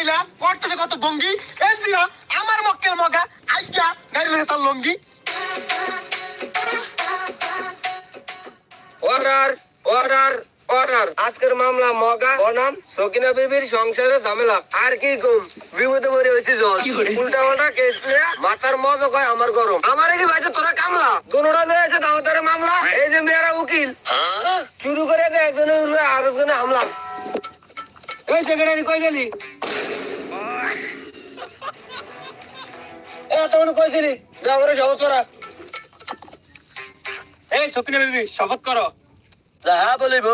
মহিলা করতেছে কত এই দিয়া আমার মক্কেল মগা আইয়া গাড়ি লাগে তার লঙ্গি। অর্ডার অর্ডার অর্ডার আজকের মামলা মগা বনাম সকিনা বিবির সংসারে ঝামেলা। আর কি কম বিপদে পড়ে হয়েছে জল উল্টা পাল্টা কেস নিয়ে মাথার মজা কয় আমার গরম। আমার কি ভাই তোরা কামলা? দুটা ধরে আছে দাওয়াতের মামলা? এই যে মেয়েরা উকিল। শুরু করে দে একজনের উপরে আর একজনে হামলা। এই সেক্রেটারি কই গেলি? এ কইছিলি যা করে। সব তোরা এই সকিনা বিবি শপথ করো। যাহা বলিব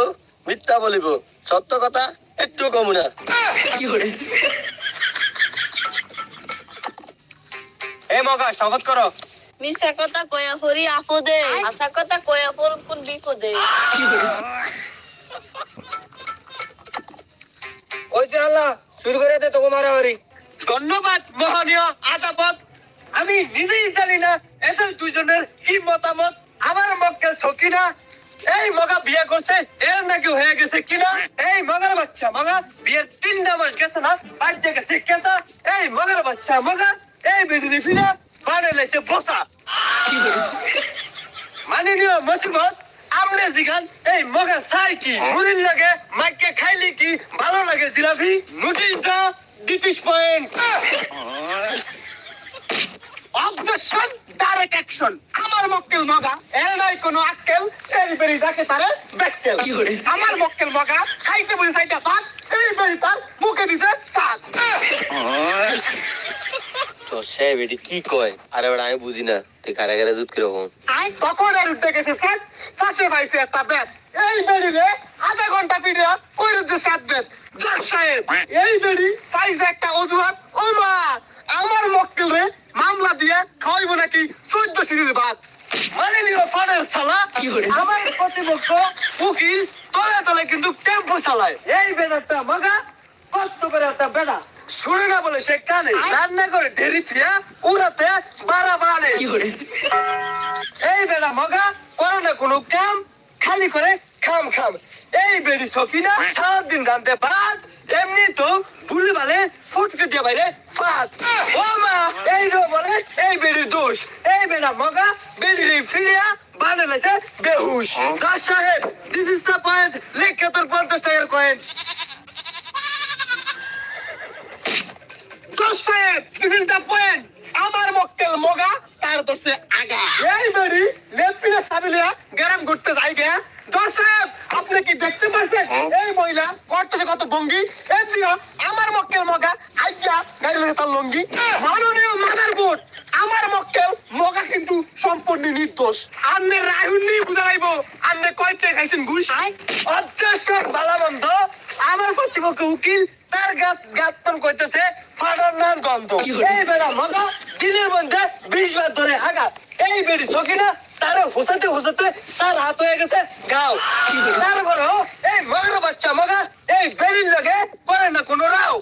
মিথ্যা বলিব সত্য কথা একটু কম না। এই মগা শপথ করো। মিশা কথা কয়া হরি আপদে আশা কথা কয়া পর কোন বিপদে। ওই যে আল্লাহ শুরু করে দে তোকে মারামারি ধন্যবাদ, মোহনীয় আদাবত আমি নিজেই জানি না এদের দুজনের কি মতামত। আমার মক্কেল সকিনা এই মগা বিয়ে করছে, এর নাকি হয়ে গেছে কিনা? এই মগার বাচ্চা মগা, বিয়ের তিনটা মাস গেছে না? বাড়িতে গেছে কেসা? এই মগার বাচ্চা মগা, এই বেদিনী ফিরা বাড়ে লেছে বসা। মাননীয় মুসিবত আমনে জিগান এই মগা চাই কি? মুড়ির লাগে মাইকে খাইলি কি? ভালো লাগে জিলাপি? নোটিশ দা ডিপিস পয়েন্ট অবজেকশন ডাইরেক্ট অ্যাকশন আমার মক্কেল মগা এর নাই কোনো আক্কেল এই বেরি ডাকে তারে বেক্কেল আমার মক্কেল মগা খাইতে বলি সাইডটা ভাত এই বেরি তার মুখে দিছে সাত তো সে বেটি কি কয়? আরে বেটা আমি বুঝি না তুই কারে কারে দুধ কীরকম? আই কখন আর উঠতে গেছে স্যার? পাশে পাইছে একটা ব্যাট। এই বেড়ি রে আধা ঘণ্টা পিড়িয়া কই রুজে সাত ব্যাট। জজ সাহেব এই বেড়ি পাইছে একটা অজুহাত। ও মা আমার মক্কেল রে মামলা দিয়ে খাওয়াইবো নাকি চোদ্দ সিঁড়ির ভাত মাননীয় সালা আমার প্রতিপক্ষ উকিল তলে তলে কিন্তু টেম্পো চালায়। এই বেড়াটা মগা কষ্ট করে একটা বেড়া শুনে না বলে সে কানে। রান্না করে ঢেরি ফিয়া উড়াতে বাড়া বাড়ে। এই বেড়া মগা করো না কোনো কাম খালি করে খাম খাম। এই বেড়ি ছকি না সারাদিন রান্ধতে ভাত এমনি তো ভুলে ভালে ফুটকে দিয়ে বাইরে ভাত ও মা এই রো বলে এই বেড়ির দোষ। এই বেড়া মগা এই ফিরিয়া বানালেছে বেহুশ। যা সাহেব দিস ইজ দ্য পয়েন্ট লেখা তোর পঞ্চাশ টাকার পয়েন্ট সাহেব দিস ইজ দ্য পয়েন্ট আমার মক্কেল মগা তার দোষে আগা। এই বেরি লেপিনে সাবিলিয়া গরম ঘুরতে যাই গে জজ আপনি কি দেখতে পাচ্ছেন এই মহিলা করতেছে কত ভঙ্গি এই দিয়া আমার মক্কেল মগা আইয়া গাড়ি লাগে তার লঙ্গি মাননীয় মাদার বোর্ড আমার মক্কেল মগা কিন্তু সম্পূর্ণ নির্দোষ আন্নে রাহুল নিয়ে বুঝা লাইব আন্নে কয়তে খাইছেন ঘুষ? অধ্যক্ষ বালাবন্ধ। আমার প্রতিপক্ষ উকিল তার গাছ গাতন কইতেছে ফাটার নাম গন্ধ। এই বেড়া মগা দিনের মধ্যে বিশ বার ধরে হাগা এই বেড়ি সকিনা তারে হোসাতে হোসাতে তার হাত হয়ে গেছে গাও। তারপর এই মগার বাচ্চা মগা এই বেড়ির লগে করে না কোনো রাও।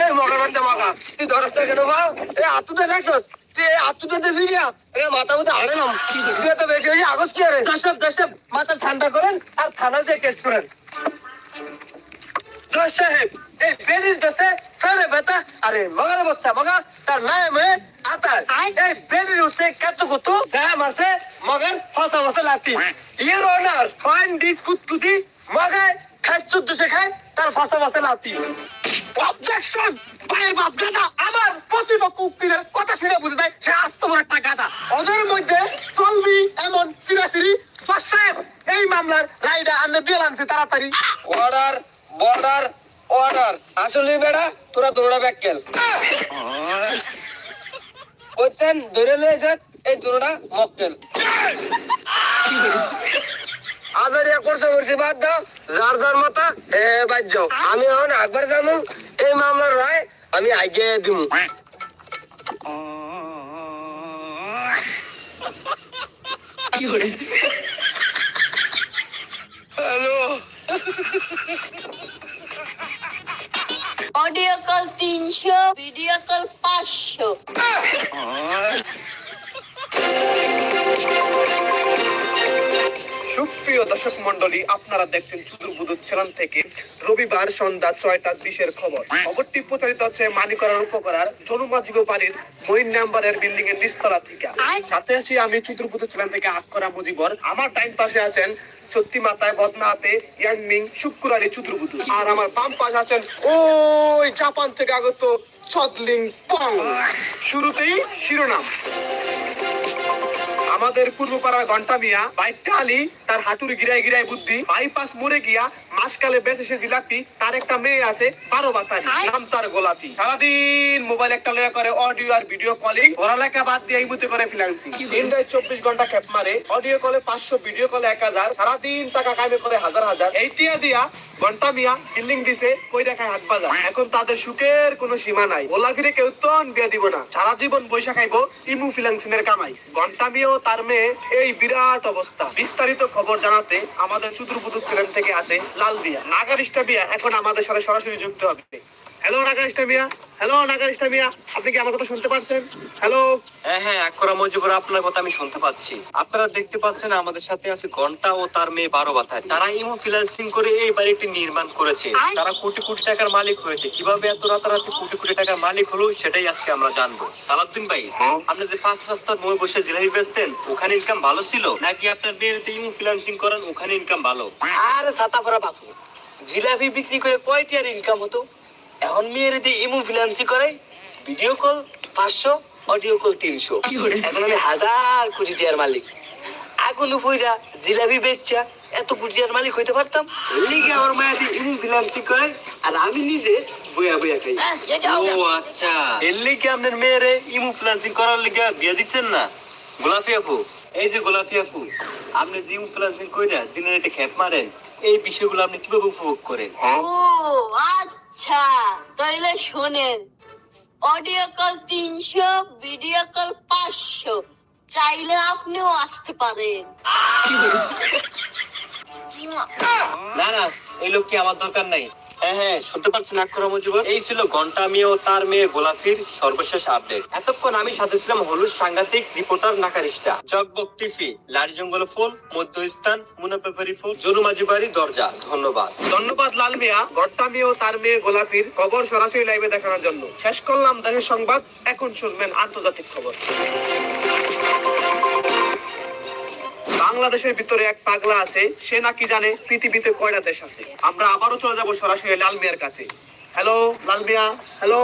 এই মগার বাচ্চা মগা তুই ধরস না কেন বাও এই হাতুতে দেখছ? তুই এই হাতুতে ফিরিয়া এই মাথা মধ্যে হারালাম তুই এত বেশি বেশি আগস কি আরে? দশব দশব মাথা ঠান্ডা করেন আর থানা দিয়ে কেস করেন। জজ সাহেব এই বেরির দেশে ফেলে বেটা। আরে মগার বাচ্চা মগা তার নাম হে আতার এই বেরির উসে কত কত যা মারছে মগার ফাঁসা ফাঁসা লাতি ইয়ের অনার ফাইন দিস কুতকুতি মগায় খায় চুদ্দ সে খায় তার ফাঁসা ফাঁসা লাতি অবজেকশন ভাইয়ের বাপ গাদা আমার প্রতিপক্ষ উকিলের কথা শুনে বুঝে দেয় সে আস্ত বড় একটা গাদা ওদের মধ্যে চলবি এমন সিরাসিরি জজ সাহেব এই মামলার রায়টা আনলে দিয়ে আনছে তাড়াতাড়ি। অর্ডার বর্ডার অর্ডার আসলে বেড়া তোরা দৌড়া ব্যাককেল। ওইতেন ধরে লয়েছে এই দৌড়া মক্কেল। করতে করছি বাদ দাও। যার যার মতা এ বাদ যাও। আমি এখন একবার জানো এই মামলার রায় আমি আগে দিব অডিও কল তিনশো ভিডিও কল পাঁচশো। সুপ্রিয় দর্শক মন্ডলী আপনারা দেখছেন চুদুর বুদুর চ্যানেল থেকে রবিবার সন্ধ্যা ছয়টা বিশের খবর। খবরটি প্রচারিত হচ্ছে মানিকরার উপকরার জনমাজিগো বাড়ির বইন নাম্বারের বিল্ডিং এর নিচতলা থেকে। সাথে আছি আমি চুতুরপুতু ছিলাম থেকে আটকরা মুজিবর। আমার টাইম পাশে আছেন সত্যি মাথায় বদনা হাতে ইয়াংমিং শুক্র আলী চুতুরপুতু আর আমার বাম পাশে আছেন ওই জাপান থেকে আগত ছদলিং পং। শুরুতেই শিরোনাম। আমাদের পূর্বপাড়ার ঘণ্টা মিয়া বাইকটা আলী তার হাঁটুর গিরায় গিরায় বুদ্ধি। বাইপাস মরে গিয়া মাসকালে বেঁচে সে জিলাপি তার একটা মেয়ে আছে বারো বাতারি নাম তার গোলাপি। সারাদিন মোবাইল একটা লয়া করে অডিও আর ভিডিও কলিং পড়ালেখা বাদ দিয়ে এই মতো করে ফিলান্সি দিনটায় চব্বিশ ঘণ্টা খেপ মারে অডিও কলে পাঁচশো ভিডিও কলে এক হাজার সারাদিন টাকা কামে করে হাজার হাজার। এই টিয়া দিয়া ঘণ্টা মিয়া বিল্ডিং দিছে কই দেখায় হাট বাজার। এখন তাদের সুখের কোনো সীমা নাই। ওলা ফিরে কেউ তন বিয়ে দিব না। সারা জীবন বৈশা খাইবো ইমু ফিলাংসিনের কামাই। ঘণ্টা মিয়াও তার মেয়ে, এই বিরাট অবস্থা। বিস্তারিত খবর জানাতে আমাদের চুদুর চ্যানেল থেকে আসে লাল বিয়া। নাগারিস্টা বিয়া, এখন আমাদের সাথে সরাসরি যুক্ত হবে। হ্যালো নাগারিস্টা মিয়া হ্যালো নাগারিস্টা মিয়া আপনি কি আমার কথা শুনতে পারছেন? হ্যালো হ্যাঁ হ্যাঁ একরা মজিবুর আপনার কথা আমি শুনতে পাচ্ছি। আপনারা দেখতে পাচ্ছেন আমাদের সাথে আছে ঘণ্টা ও তার মেয়ে বারো বাথায় তারা ইমো ফিনান্সিং করে এই বাড়িটি নির্মাণ করেছে। তারা কোটি কোটি টাকার মালিক হয়েছে। কীভাবে এত রাতারাতি কোটি কোটি টাকার মালিক হলো সেটাই আজকে আমরা জানব। সালাউদ্দিন ভাই আপনি যে পাঁচ রাস্তার মোড়ে বসে জিলাপি বেচতেন ওখানে ইনকাম ভালো ছিল? নাকি আপনার মেয়েতে ইমো ফিনান্সিং করেন ওখানে ইনকাম ভালো? আর ছাতাপড়া বাপু জিলাপি বিক্রি করে কয়টি আর ইনকাম হতো? এখন মেয়ের দিয়ে ইমু ফিনান্সি করে ভিডিও কল পাঁচশো অডিও কল তিনশো। এখন আমি হাজার কোটি টিয়ার মালিক। আগুন উপইরা জিলাপি বেচা এত কোটি টিয়ার মালিক হইতে পারতাম? লিগে আমার মায়া দিয়ে ইমু ফিনান্সি করে আর আমি নিজে বইয়া বইয়া খাই। ও আচ্ছা। এর লিগে আপনার মেয়েরে ইমো ফিনান্সিং করার লিগে বিয়ে দিচ্ছেন না? গোলাপি আপু এই যে গোলাপি আপু আপনি ইমো ফিনান্সিং কইরা দিনে রাতে খেপ মারেন এই বিষয়গুলো আপনি কীভাবে উপভোগ করেন? ও আচ্ছা। তাইলে শোনেন। অডিও কল তিনশো ভিডিও কল পাঁচশো। চাইলে আপনিও আসতে পারেন। না না, এই লোক কি আমার দরকার নাই? হ্যাঁ হ্যাঁ শুনতে পাচ্ছেন এই ছিল ঘণ্টা মেয়ে ও তার মেয়ে সর্বশেষ আপডেট এতক্ষণ আমি সাথে ছিলাম হলুদ সাংঘাতিক রিপোর্টার নাকারিস্টা জগবক লারি জঙ্গল ফুল মধ্যস্থান মুনাপেপারি ফুল জরুমাজি বাড়ি দরজা, ধন্যবাদ। ধন্যবাদ লাল মিয়া ঘরটা মিয়া ও তার মেয়ে গোলাফির খবর সরাসরি লাইভে দেখানোর জন্য। শেষ করলাম দেশের সংবাদ, এখন শুনবেন আন্তর্জাতিক খবর। বাংলাদেশের ভিতরে এক পাগলা আছে সে নাকি জানে পৃথিবীতে কয়টা দেশ আছে। আমরা আবারও চলে যাব সরাসরি লাল মিয়ার কাছে। হ্যালো লাল মিয়া হ্যালো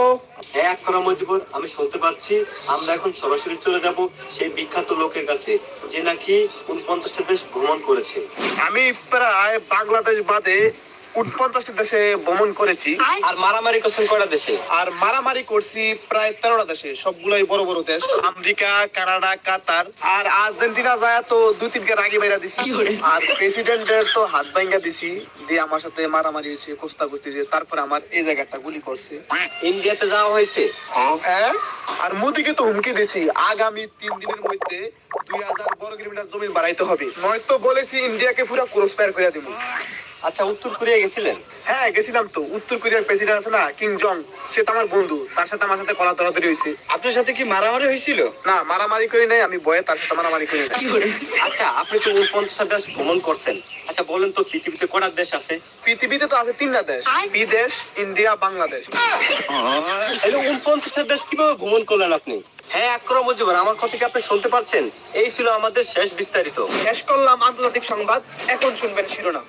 এক করা মুজিবর আমি শুনতে পাচ্ছি। আমরা এখন সরাসরি চলে যাব সেই বিখ্যাত লোকের কাছে যে নাকি উনপঞ্চাশটা দেশ ভ্রমণ করেছে। আমি প্রায় বাংলাদেশ বাদে উনপঞ্চাশটি দেশে ভ্রমণ করেছি আর মারামারি করছেন কয়টা দেশে? আর মারামারি করছি প্রায় তেরোটা দেশে সবগুলোই বড় বড় দেশ। আমেরিকা কানাডা কাতার আর আর্জেন্টিনা যায় তো দুই তিনকে রাগি বাইরা দিছি। আর প্রেসিডেন্টের তো হাত ভাঙ্গা দিছি দিয়ে আমার সাথে মারামারি হয়েছে কুস্তা কুস্তি হয়েছে তারপরে আমার এই জায়গাটা গুলি করছে। ইন্ডিয়াতে যাওয়া হয়েছে? হ্যাঁ আর মোদিকে তো হুমকি দিছি। আগামী তিন দিনের মধ্যে দুই হাজার বর্গ কিলোমিটার জমি বাড়াইতে হবে। নয়তো বলেছি ইন্ডিয়াকে পুরো ক্রস ফায়ার করে দিব আচ্ছা উত্তর কোরিয়া গেছিলেন? হ্যাঁ গেছিলাম তো। উত্তর কোরিয়ার প্রেসিডেন্ট আছে না কিং জং সে তো আমার বন্ধু। তার সাথে আমার সাথে কলা দরাদরি হয়েছে। আপনার সাথে কি মারামারি হয়েছিল? না মারামারি করি নাই আমি বয়ে তার সাথে মারামারি করি নাই। আচ্ছা আপনি তো উনপঞ্চাশটা দেশ ভ্রমণ করছেন। আচ্ছা বলেন তো পৃথিবীতে কটা দেশ আছে? পৃথিবীতে তো আছে তিনটা দেশ। বিদেশ ইন্ডিয়া বাংলাদেশ। এই উনপঞ্চাশটা দেশ কীভাবে ভ্রমণ করলেন আপনি? হ্যাঁ আক্রম মুজিবর আমার কথা কি আপনি শুনতে পাচ্ছেন? এই ছিল আমাদের শেষ বিস্তারিত। শেষ করলাম আন্তর্জাতিক সংবাদ এখন শুনবেন শিরোনাম।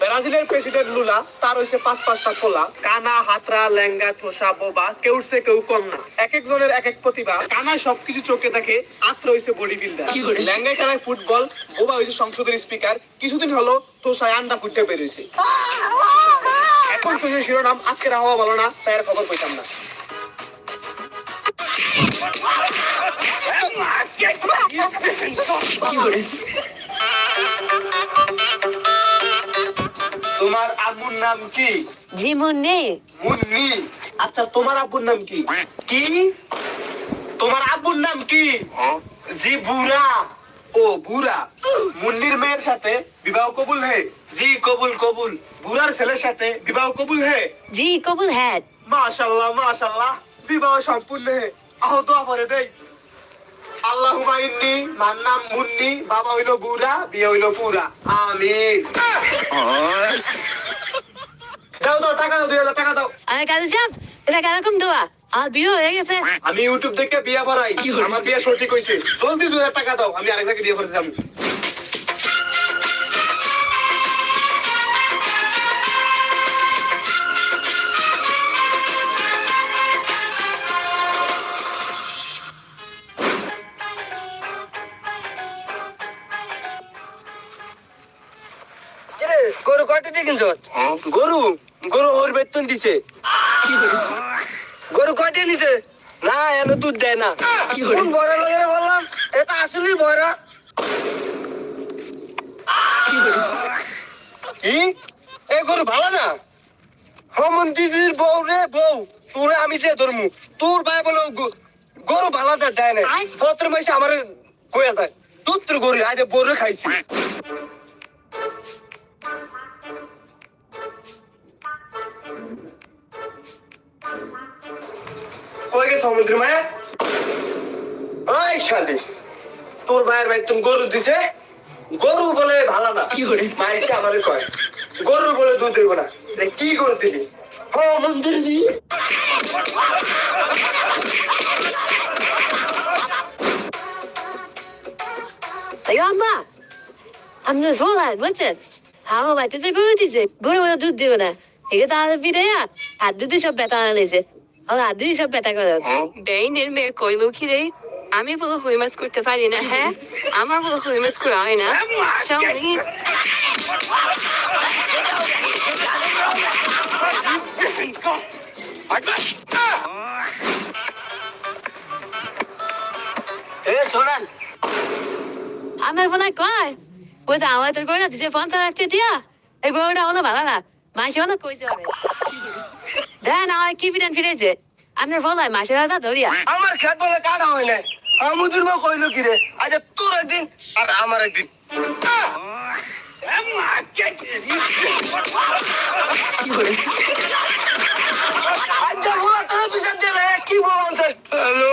ব্রাজিলের প্রেসিডেন্ট লুলা তার হইছে পাঁচ পাঁচটা কোলা কানা হাতরা ল্যাঙ্গা ঠোসা বোবা কেউ সে কেউ কম না। এক একজনের এক এক প্রতিভা। কানা সবকিছু চোখে দেখে আত্র হইছে বডি বিল্ডার ল্যাঙ্গায় কানায় ফুটবল বোবা হইছে সংসদের স্পিকার কিছুদিন হলো ঠোসায় আন্ডা ফুটতে বেরোইছে এখন শুনে শিরোনাম আজকের আবহাওয়া ভালো না তাই আর খবর পেতাম না। তোমার আব্বুর নাম কি? জি মুন্নি। মুন্নি আচ্ছা তোমার আব্বুর নাম কি? কি? তোমার আব্বুর নাম কি? জি বুড়া ও বুড়া। মুন্নির মেয়ের সাথে বিবাহ কবুল হে? জি কবুল কবুল। বুড়ার ছেলের সাথে বিবাহ কবুল হে? জি কবুল হ্যাঁ। মাশাল্লাহ মাশাল্লাহ। বিবাহ সম্পূর্ণ হে। আহ দোয়া করে দেই। আল্লাহ ইন্নি মার নাম মুন্নি বাবা হইল বুড়া বিয়ে হইল পুরা আমিন। দাও দাও টাকা দাও দুই হাজার টাকা দাও। আরে কাজে চাপ এটা কেরকম দোয়া? আর বিয়ে হয়ে গেছে। আমি ইউটিউব দেখে বিয়ে পড়াই আমার বিয়ে সঠিক হয়েছে। জলদি দুই হাজার টাকা দাও আমি আরেক জায়গায় বিয়ে করতে যাব। গরু আজ বড় খাইছি। কই গে সমুদ্র মায়া? ওই শালি তোর ভাইয়ের ভাই তুমি গরু দিছে? গরু বলে ভালো না। মাইছে আমারে কয় গরু বলে দুধ দেবো না। কি করে দিলি? হ মন্দির আম্মা আপনার ফোন আর বুঝছেন আমার বাড়িতে তো গরু দিছে গরু বলে দুধ দেবে না। ঠিক আছে তাহলে ফিরে হাত দুধে সব ব্যথা আনাইছে আমার হাত দুধে সব ব্যথা করে বেইনের মেয়ে কইলো কি রে? আমি বলো হই মাছ করতে পারি না হ্যাঁ? আমার বলো হই মাছ করা হয় না। এ শোনান আমার ফোন কয়? ওই তো আমার তোর করে দিছে পঞ্চাশ লাখ দিয়া। এই গরুটা অনেক ভালো না? মাসে অনেক কইছে অনেক দেন আমার কি ফিরেন ফিরেছে আপনার ফোন হয় মাসের হাতা ধরিয়া। আমার খেত বলে কাটা হয় না আমুদুর মা কইলো কি রে? আজ তোর একদিন আর আমার একদিন। আচ্ছা তোর বিচার দিলে কি বলছে? হ্যালো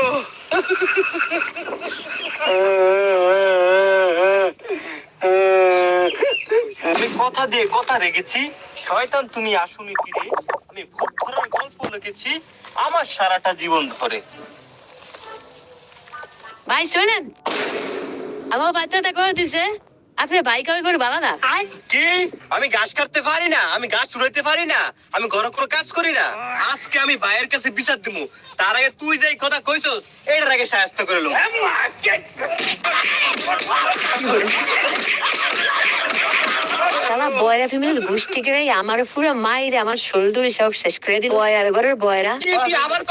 আমি কথা দিয়ে কথা রেখেছি। শয়তান তুমি আসুনি ফিরে। আমি ভূত ধরার গল্প লিখেছি। আমার সারাটা জীবন ধরে। ভাই শোনেন। আমার বাচ্চাটা করে দিছে? আপনি ভাই কবে করে ভালো না? কি? আমি ঘাস কাটতে পারি না। আমি ঘাস উড়াইতে পারি না। আমি ঘর করে কাজ করি না। আজকে আমি ভাইয়ের কাছে বিচার দিমু। তার আগে তুই যে কথা কইছস এটার আগে সাহায্য করে লো বয়রা ফ্যামিলির গোষ্ঠী করে আমার পুরো মায়ের আমার শরীর সব শেষ করে দিল। বয়রা ঘরের বয়রা। আবার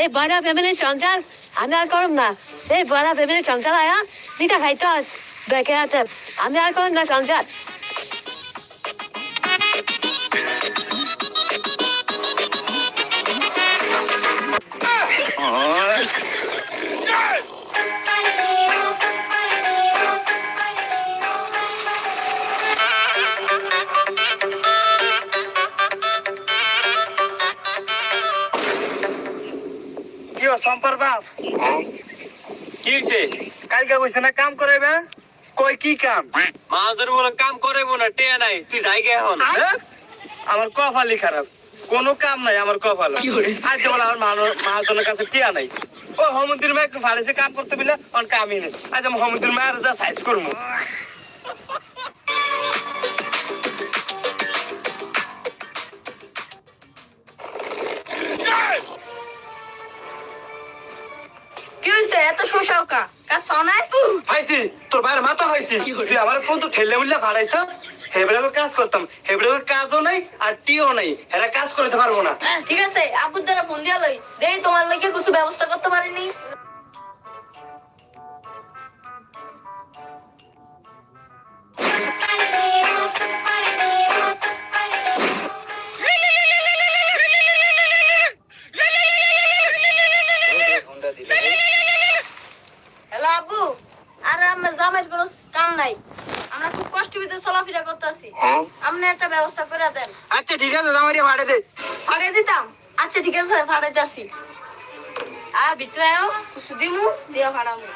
এই ফ্যামিলির আমি আর করব না। এই বয়রা ফ্যামিলির সংসার আয়া দুইটা খাইতে বেঁকে আছে। আমি আর করব না সংসার কালকে কইছে না কাম করাইবে? কই কি কাম? মাদের বলে কাম করাইবো না টেয়া নাই তুই জায়গা এখন। হ্যাঁ? আমার কপালই খারাপ। কোনো কাম নাই আমার কপাল। আজ যেমন আমার মহাজনের কাছে টিয়া নাই। ও হমন্দির মেয়ে একটু ভালো কাম করতে বিলে অন কামই নেই। আজ আমি হমন্দির মেয়ের যা সাইজ করব এত শোষাও কা কাজ পাও নাই পাইছি তোর বাইরে মাথা তুই আমার ফোন তো ঠেলে মুল্লে ভাড়াইছস হেবড়ে কাজ করতাম হেবড়ে কাজও নাই আর টিও নাই। এরা কাজ করতে পারব না। ঠিক আছে আবুদ্দারা ফোন দিয়া লই। দেই তোমার লাগে কিছু ব্যবস্থা করতে পারিনি। যাচ্ছি আর ভিতরে আও, কিছু দিমু দিয়া ফাড়ামু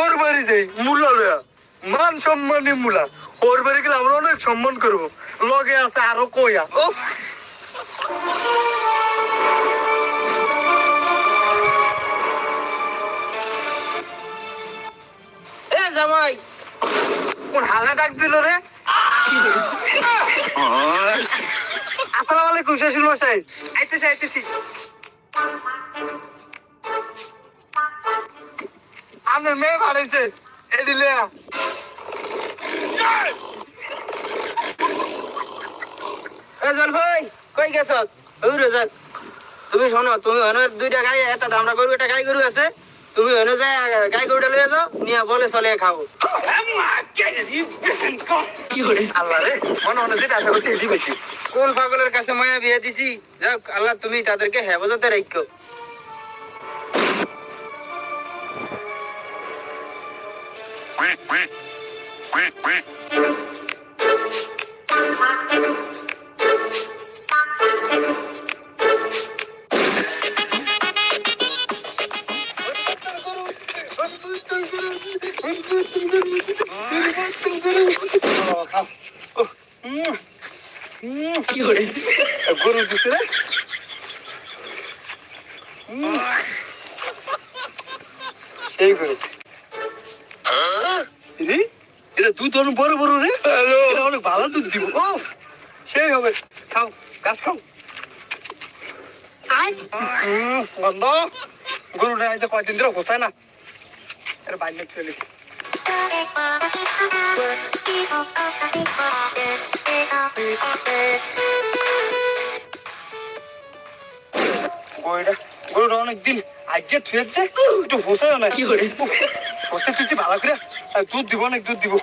ওর বাড়ি যাই মূলা লয়া। মান সম্মানী মূলা। ওর বাড়ি গেলে আমরা অনেক সম্মান করব। লগে আছে আরও কইয়া। এ জামাই কোন হালা ডাক দিল রে? আসসালামু আলাইকুম শ্বশুর মশাই। আইতেছি আইতেছি। আমি মেয়ে বাড়াইছে এদিলে এ জান ভাই, কই গেছ? ওই রে তুমি শোনো, তুমি ওখানে দুইটা গাই, একটা দামড়া গরু, একটা গাই গরু আছে। তুমি ওখানে যাই গাই গরুটা লয়ে যাও নিয়ে বলে চলে খাও আল্লাহ রে মনে মনে যেটা আশা করছি এটি পাইছি কোন পাগলের কাছে মায়া বিয়ে দিছি? যাক আল্লাহ তুমি তাদেরকে হেফাজতে রাখো গরু দিছে রে। সেই গরু। রে এটা দুধ অনেক বড় বড় রে। এটা অনেক ভালো দুধ দিব। ও সেই হবে। খাও গাছ খাও। গন্ধ গরুটা আইতে কয়দিন ধরে হোসায় না। এটা বাইরে চলে গরুটা গরুটা অনেকদিন আগে থুয়েছে একটু হোসায় না কি করে? হোসে তুই ভালো করে দুধ দিব অনেক দুধ দিব।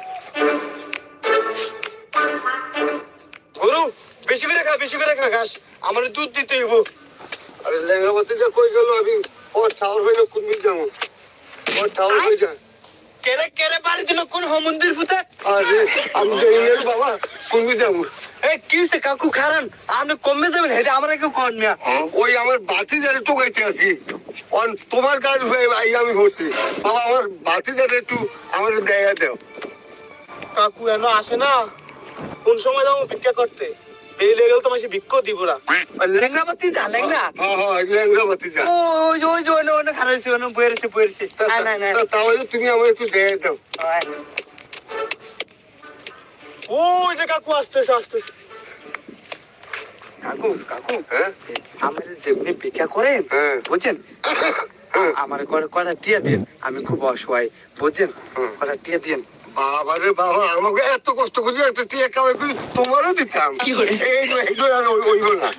গরু বেশি করে খা বেশি করে খা ঘাস। আমার দুধ দিতে হইব আরে লেঙ্গাবাতি যা কই গেল আমি ওর টাওয়ার হইলে কুনবি যাব ওর টাওয়ার হয়ে যায় কেরে কেরে বাড়ি দিল? কোন মন্দির ফুতে? আরে আমি যাই না বাবা কুনবি যাব? এই কি হইছে কাকু খারান? আপনি কমে যাবেন হেটা আমরা কেউ কর মিয়া ওই আমার বাতি যারে টোকাইতে আছি অন তোমার কাজ হয়ে ভাই আমি হচ্ছি। বাবা আমার বাতি যারে একটু আমার দেয়া দেও। কাকু এন আসে না? কোন সময় যাব ভিক্ষা করতে? বেরিয়ে গেলে তো মাসে ভিক্ষা দিব না। লেঙ্গা বাতি যা লেঙ্গা হ্যাঁ হ্যাঁ যা। ওই ওই যে না না তাহলে তুমি আমার একটু দেয়া দাও। ওই যে কাকু আসতেছে আসতেছে। কাকু কাকু হ্যাঁ? আমাদের যেমনি ভিক্ষা করেন হ্যাঁ। বুঝছেন? আমার করে কটা টিয়া দিন আমি খুব অসহায় বুঝছেন? কটা টিয়া দিন বাবা রে বাবা আমাকে এত কষ্ট করে একটা টিয়া কামাই করি তোমারও দিতাম। এই এইগুলো আর ওই- ওইগুলো না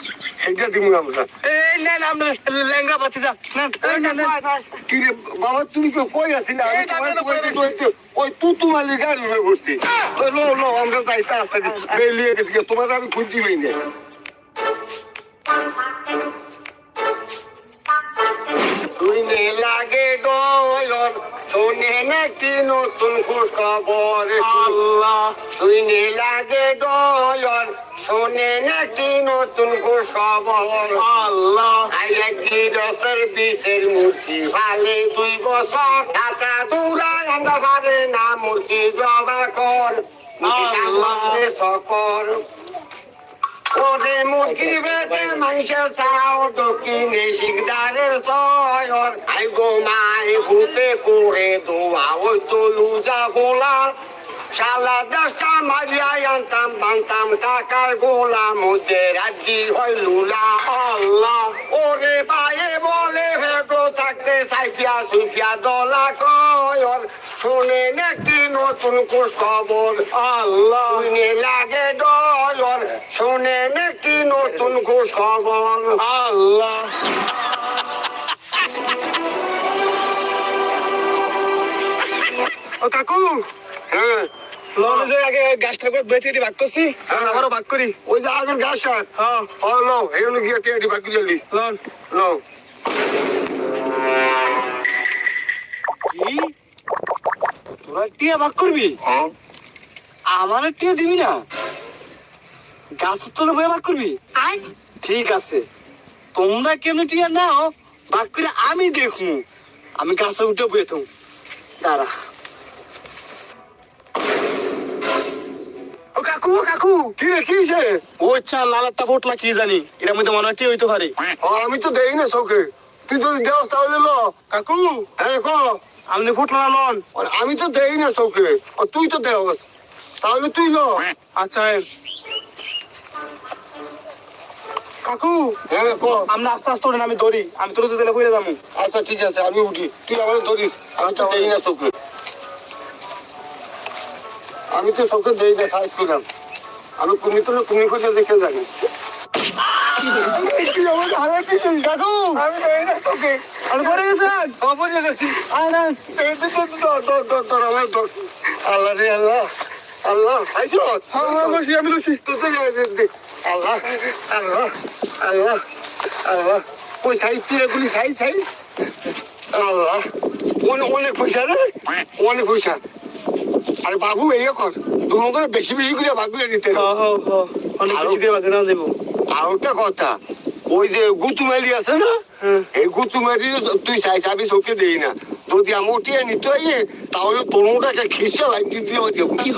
এইটা দিব আমরা। এই না না আমরা লেঙ্গা বাতি যা না না না কি রে বাবা তুমি কেউ কই আছিলে? আমি তোমার কই ওই তু তোমার লিগার বসছি। লো লো আমরা যাইতে আসতে বেলিয়ে গেছি। তোমার আমি খুঁজি পাই না শুনে লাগে ডয়ন শুনে নাকি নতুন খোঁজ খবর আল্লাহ শুনে লাগে ডয়ন শুনে নাকি নতুন খোঁজ খবর আল্লাহ। আইয়া গিরসের বিষের মূর্তি ভালে দুই বছর। ঢাকা দূরা পারে না মূর্তি জবা কর। সকর ওরে মুখি বেটে মাংসে চাও দক্ষিণে শিকদারের সয়র আই গো মাই, হুতে করে দোয়া ওই তো লুজা গোলা। শালা দশটা মারিয়া আনতাম, বানতাম টাকার গোলা মধ্যে রাজি হয় লুলা। আল্লাহ, ওরে বায়ে বলে ভেটো থাকতে সাইফিয়া সুফিয়া দলা কয়র শুনে নাকি নতুন খোঁজ খবর আল্লাহ লাগে ডর শুনে নাকি নতুন খোঁজ খবর আল্লাহ। ও কাকু হ্যাঁ। লনে যে আগে গাছটা করে বেটে ভাগ করছি এখন আবারও ভাগ করি। ওই যে আগের গাছ হ্যাঁ। ও লো এই গিয়ে টিয়াটি বাকি জলি লন। লো টিয়া ভাগ করবি? আমার টিয়া দিবি না? গাছের তলে বয়ে ভাগ করবি? ঠিক আছে। তোমরা কেমনি টিয়া নাও ভাগ করে আমি দেখমু। আমি গাছে উঠে বয়ে থাকব দাঁড়া। ও কাকু কাকু! কি রে কি হইছে? ও ইচ্ছা লালাটা ফুটলা কি জানি? এটার মধ্যে মনে হয় কি হইতে পারে। আমি তো দেই না চোখে। তুই যদি দেওয়াস তাহলে ল। কাকু? হ্যাঁ ক। আপনি ফুটলা না লন। আমি তো দেই না আর তুই তো দেওয়াস তাহলে তুই ল। আচ্ছা কাকু? হ্যাঁ ক। আমরা আস্তে আস্তে ওঠেন আমি ধরি। আমি তোর দিলে কইরে যাব। আচ্ছা ঠিক আছে আমি উঠি। তুই আমার ধরিস আমি তো দেই না চোখে আমি তো চোখে দেই না সাইজ করলাম আমি কুমি তো কুমি খুঁজে দেখে জানি আল্লাহ রে আল্লাহ আল্লাহ তো আল্লাহ আল্লাহ আল্লাহ আল্লাহ ওই এগুলি সাইজ সাইজ আল্লাহ অনেক অনেক পয়সা রে অনেক পয়সা আরে বাবু এই কর করে বেশি বেশি করে ভাগ করে নিতে অনেক বেশি দিয়ে বাকি না দেবো আর একটা কথা। ওই যে গুতুমালি আছে না। এই গুতুমালি তুই চাই চাবি চোখে দেই না। যদি আমি উঠিয়ে নিতে হয় তাহলে তোর মোটাকে খিসে লাইন দিয়ে দেবো ঠিক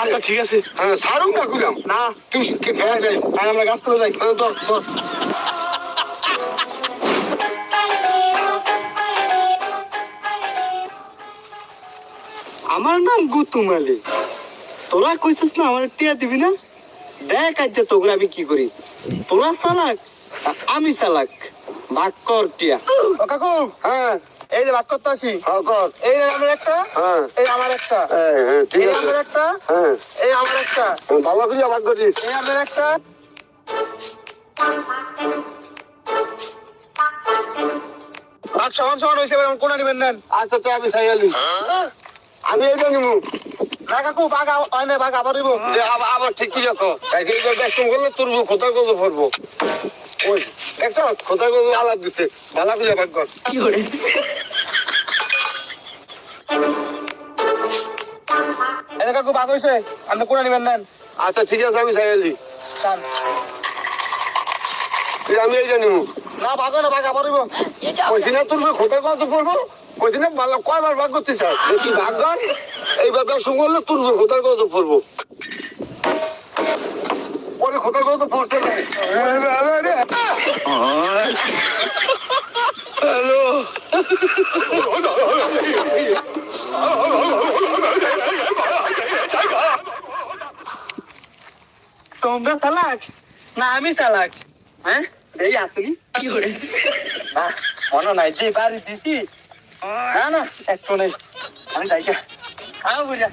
আচ্ছা আছে ঠিক আছে। হ্যাঁ সারুক না কুলাম না। তুই খেয়ে যাইস আর আমরা গাছ তুলে যাই। হ্যাঁ। আমার নাম গুতুম আলী তোরা কইছিস না আমার টিয়া দিবি না? দেখ আজ যে তোকে আমি কি করি? তোরা চালাক আমি চালাক। ভাগ কর টিয়া। কাকু হ্যাঁ। এই যে ভাগ করতে আসি। হ্যাঁ কর। এই আমার একটা হ্যাঁ। এই আমার একটা। হ্যাঁ, হ্যাঁ, ঠিক এই আছে। আমার একটা হ্যাঁ। এই আমার একটা। ভালো করে ভাগ করিস। এই আমার একটা। ভাগ সমান সমান হয়েছে কোনা নিবেন নেন? আচ্ছা তো আমি চাইলি আমি এটা নিবো কাকু ভাগ আ- হয় না ভাগ আবার ঠিক কি রাখো। এইবার ব্যস্ত করলে তোর কোথায় কত পড়ব ওই একটা কোথায় কত আলাপ দিচ্ছে ভালো করে। ভাগ কর এই কাকু ভাগ হয়েছে আপনি কোনা নিবেন নেন? আচ্ছা ঠিক আছে আমি চাইলি আমি এইটা নিবো না ভাগ হয় না ভাগ আবার দিনে তোর কোথায় কত পড়ব ওই দিনে কয়বার ভাগ করতে চাস তুই ভাগ কর এইবার ব্যস্ত করলে তোর কোথায় কত পড়ব? ওরে কোথায় কত পড়তে হ্যালো তোমরা চালাক? না আমি চালাক। হ্যাঁ? এই আসেনি? কি করে? মনে নাই যে বাড়ি দিছি। না না একটু নেই আমি যাই। হ্যাঁ বুঝা